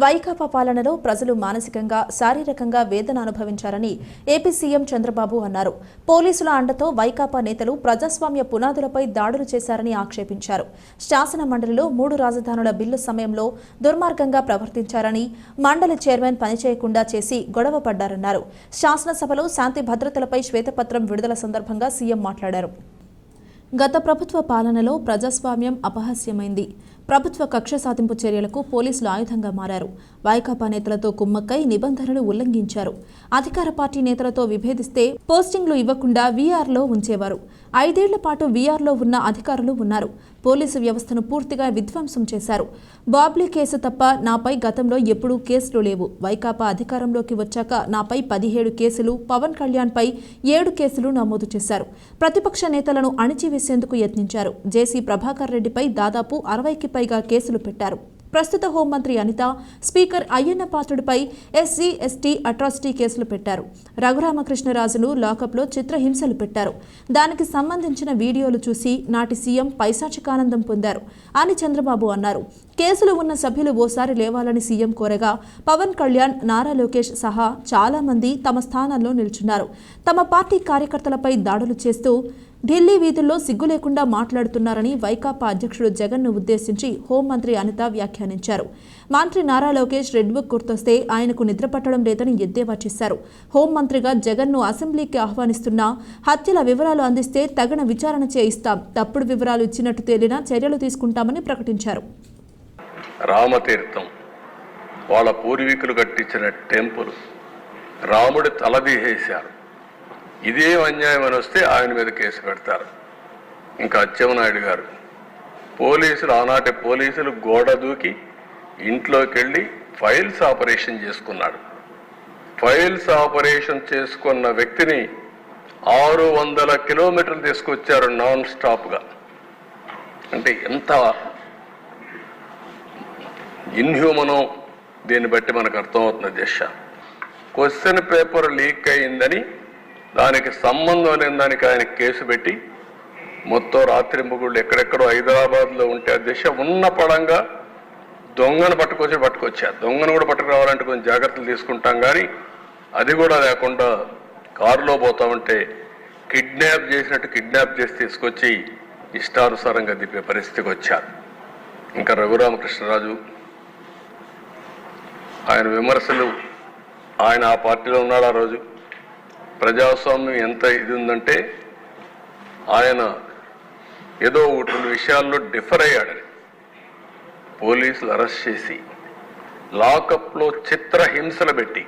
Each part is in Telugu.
వైకాపా పాలనలో ప్రజలు మానసికంగా శారీరకంగా వేదన అనుభవించారని ఏపీ సీఎం చంద్రబాబు అన్నారు. పోలీసుల అండతో వైకాపా నేతలు ప్రజాస్వామ్య పునాదులపై దాడులు చేశారని ఆక్షేపించారు. శాసన మండలిలో మూడు రాజధానుల బిల్లు సమయంలో దుర్మార్గంగా ప్రవర్తించారని మండలి చైర్మన్ పనిచేయకుండా చేసి గొడవ పడ్డారన్నారు. శాసనసభలో శాంతి భద్రతలపై శ్వేతపత్రం విడుదల సందర్భంగా సీఎం మాట్లాడారు. గత ప్రభుత్వ పాలనలో ప్రజాస్వామ్యం అపహాస్యమైంది. ప్రభుత్వ కక్ష సాధింపు చర్యలకు పోలీసులు ఆయుధంగా మారారు. వైకాపా నేతలతో కుమ్మక్కై నిబంధనలు ఉల్లంఘించారు. అధికార పార్టీ నేతలతో విభేదిస్తే పోస్టింగ్లు ఇవ్వకుండా వీఆర్లో ఉంచేవారు. ఐదేళ్ళ పాటు వీఆర్లో ఉన్న అధికారులు ఉన్నారు. పోలీసు వ్యవస్థను పూర్తిగా విధ్వంసం చేశారు. బాబ్లీ కేసు తప్ప నాపై గతంలో ఎప్పుడూ కేసులు లేవు. వైకాపా అధికారంలోకి వచ్చాక నాపై పదిహేడు కేసులు పవన్ కళ్యాణ్పై ఏడు కేసులు నమోదు చేశారు. ప్రతిపక్ష నేతలను అణిచివేసేందుకు యత్నించారు. జేసీ ప్రభాకర్ రెడ్డిపై దాదాపు అరవైకి పైగా కేసులు పెట్టారు. ప్రస్తుత హోంమంత్రి అనిత స్పీకర్ అయ్యన్న పాత్రుడిపై ఎస్సీ ఎస్టీ అట్రాసిటీ కేసులు పెట్టారు. రఘురామకృష్ణరాజును లాకప్లో చిత్రహింసలు పెట్టారు. దానికి సంబంధించిన వీడియోలు చూసి నాటి సీఎం పైశాచికానందం పొందారు అని చంద్రబాబు అన్నారు. కేసులు ఉన్న సభ్యులు ఓసారి లేవాలని సీఎం కోరగా పవన్ కళ్యాణ్ నారా లోకేష్ సహా చాలా మంది తమ స్థానాల్లో నిల్చున్నారు. తమ పార్టీ కార్యకర్తలపై దాడులు చేస్తూ ఢిల్లీ వీధుల్లో సిగ్గు లేకుండా మాట్లాడుతున్నారని వైకాపా అధ్యక్షుడు జగన్ను ఉద్దేశించి హోంమంత్రి అనిత వ్యాఖ్యానించారు. మంత్రి నారా లోకేష్ రెడ్ బుక్ గుర్తొస్తే ఆయనకు నిద్రపట్టడం లేదని ఎద్దేవా చేశారు. హోంమంత్రిగా జగన్ను అసెంబ్లీకి ఆహ్వానిస్తున్నా హత్యల వివరాలు అందిస్తే తగిన విచారణ చేయిస్తాం. తప్పుడు వివరాలు ఇచ్చినట్టు తేలినా చర్యలు తీసుకుంటామని ప్రకటించారు. రామతీర్థం. వాళ్ళ పూర్వీకులు కట్టించిన టెంపుల్. రాముడి తల ఇదే అన్యాయం అని వస్తే ఆయన మీద కేసు పెడతారు. ఇంకా అచ్చెమనాయుడు గారు పోలీసులు ఆనాటి పోలీసులు గోడ దూకి ఇంట్లోకి వెళ్ళి ఫైల్స్ ఆపరేషన్ చేసుకున్నాడు. ఫైల్స్ ఆపరేషన్ చేసుకున్న వ్యక్తిని ఆరు వందల కిలోమీటర్లు తీసుకొచ్చారు నాన్ స్టాప్గా. అంటే ఎంత ఇన్హ్యూమనో దీన్ని బట్టి మనకు అర్థమవుతుంది దిశ. క్వశ్చన్ పేపర్ లీక్ అయిందని దానికి సంబంధం లేని దానికి ఆయన కేసు పెట్టి మొత్తం రాత్రింపుగుళ్ళు ఎక్కడెక్కడో హైదరాబాద్లో ఉంటే ఆ దిశ ఉన్న పడంగా దొంగను పట్టుకొచ్చి పట్టుకొచ్చారు. దొంగను కూడా పట్టుకురావాలంటే కొంచెం జాగ్రత్తలు తీసుకుంటాం కానీ అది కూడా లేకుండా కారులో పోతా ఉంటే కిడ్నాప్ చేసినట్టు కిడ్నాప్ చేసి తీసుకొచ్చి ఇష్టానుసారంగా దిప్పే పరిస్థితికి వచ్చారు. ఇంకా రఘురామకృష్ణరాజు ఆయన విమర్శలు ఆయన ఆ పార్టీలో ఉన్నాడు ఆ రోజు. ప్రజాస్వామ్యం ఎంత ఇది ఉందంటే ఆయన ఏదో ఒకటి రెండు విషయాల్లో డిఫర్ అయ్యాడని. పోలీసులు అరెస్ట్ చేసి లాకప్లో చిత్రహింసలు పెట్టి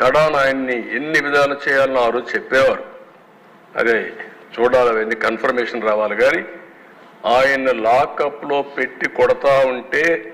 కడాన్ ఆయన్ని ఎన్ని విధాలు చేయాలని ఆ రోజు చెప్పేవారు. అదే చూడాలి అవన్నీ కన్ఫర్మేషన్ రావాలి. కానీ ఆయన లాకప్లో పెట్టి కొడతా ఉంటే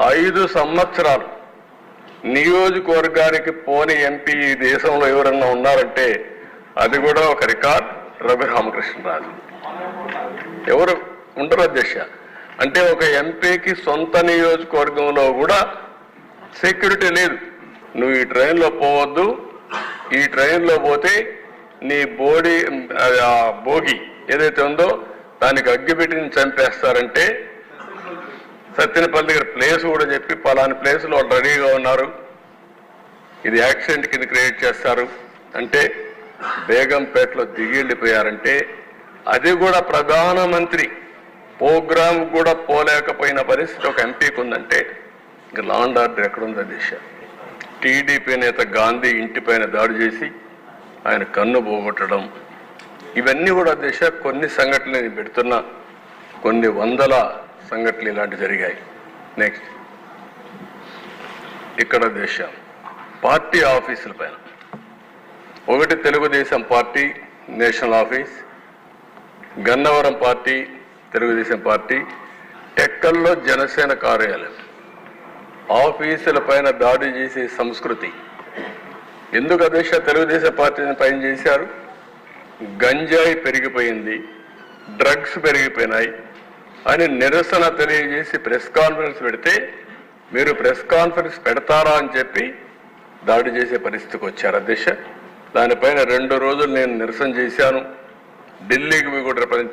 ఐదు సంవత్సరాలు నియోజకవర్గానికి పోని ఎంపీ ఈ దేశంలో ఎవరన్నా ఉన్నారంటే అది కూడా ఒక రికార్డ్ రఘు రామకృష్ణరాజు ఎవరు ఉండరు అధ్యక్ష. అంటే ఒక ఎంపీకి సొంత నియోజకవర్గంలో కూడా సెక్యూరిటీ లేదు. నువ్వు ఈ ట్రైన్లో పోవద్దు ఈ ట్రైన్లో పోతే నీ బోడీ ఆ ఏదైతే ఉందో దానికి అగ్గిపెట్టిని చంపేస్తారంటే సత్యనపల్లి దగ్గర ప్లేస్ కూడా చెప్పి పలాని ప్లేస్లో వాళ్ళు రెడీగా ఉన్నారు. ఇది యాక్సిడెంట్ కింద క్రియేట్ చేస్తారు. అంటే బేగంపేటలో దిగి వెళ్ళిపోయారంటే అది కూడా ప్రధానమంత్రి ప్రోగ్రామ్ కూడా పోలేకపోయిన పరిస్థితి ఒక ఎంపీకి ఉందంటే ఇంకా లాండ్ ఆర్డర్ ఎక్కడుందో దిశ. టీడీపీ నేత గాంధీ ఇంటిపైన దాడి చేసి ఆయన కన్ను పోగొట్టడం. ఇవన్నీ కూడా దిశ కొన్ని సంఘటనలు పెడుతున్నా. కొన్ని వందల సంఘటనలు ఇలాంటి జరిగాయి. నెక్స్ట్ ఇక్కడ దేశం. పార్టీ ఆఫీసుల పైన. ఒకటి Telugu Desam party national office. Gannavaram party Telugu Desam party. టెక్కల్లో Janasena కార్యాలయం. ఆఫీసుల పైన దాడి చేసే సంస్కృతి. ఎందుకు అధ్యక్ష తెలుగుదేశం పార్టీని పైన చేశారు? గంజాయి పెరిగిపోయింది. డ్రగ్స్ పెరిగిపోయినాయి. అని నిరసన తెలియజేసి ప్రెస్ కాన్ఫరెన్స్ పెడితే మీరు ప్రెస్ కాన్ఫరెన్స్ పెడతారా అని చెప్పి దాడి చేసే పరిస్థితికి వచ్చారు అధ్యక్ష. దానిపైన రెండు రోజులు నేను నిరసన చేశాను. ఢిల్లీకి కూడా